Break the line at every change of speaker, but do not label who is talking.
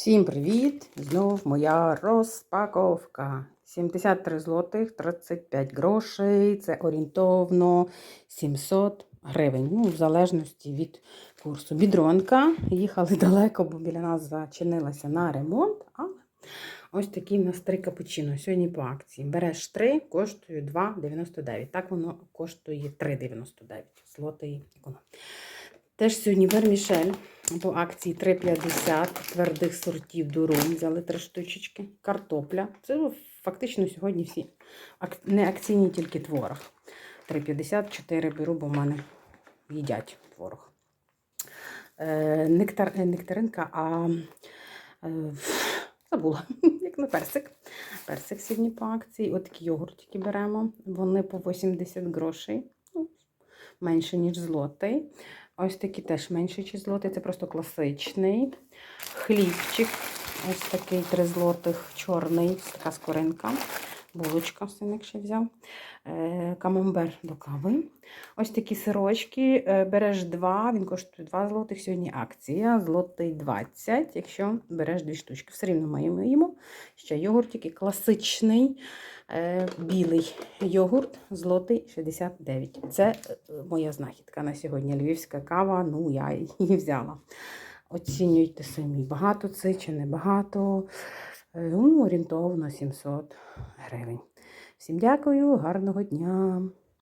Всім привіт! Знов моя розпаковка. 73 злотих 35 грошей. Це орієнтовно 700 гривень. Ну, в залежності від курсу. Бідронка. Їхали далеко, бо біля нас зачинилася на ремонт. Але ось такі в нас три капучино. Сьогодні по акції. Береш 3, коштує 2,99. Так воно коштує 3,99. Злотий економ. Теж сьогодні вермішель по акції 3,50 твердих сортів дурум. Взяли три штучечки. Картопля. Це фактично сьогодні всі не акційні, тільки творог. 3,50, 4 беру, бо в мене їдять творог. Е, нектар, е, нектаринка, а е, забула, як на персик. Персик сьогодні по акції. От такі йогуртики беремо. Вони по 80 грошей. Ну, менше, ніж злотий. Ось такі теж менше, ніж злотий. Це просто класичний. Хлібчик. Ось такий 3 злотих, чорний, така скоринка. Булочка, синик ще взяв. Е, Камамбер до кави. Ось такі сирочки. Е, Береш два, він коштує 2 злотих. Сьогодні акція. Злотий 20, якщо береш дві штучки. Все рівно маємо їмо. Ще йогуртики. Класичний білий йогурт, злотий 69. Це е, моя знахідка на сьогодні. Львівська кава, ну я її взяла. Оцінюйте самі, багато це чи не багато. Е, Ну, орієнтовно 700 гривень. Всім дякую, гарного дня!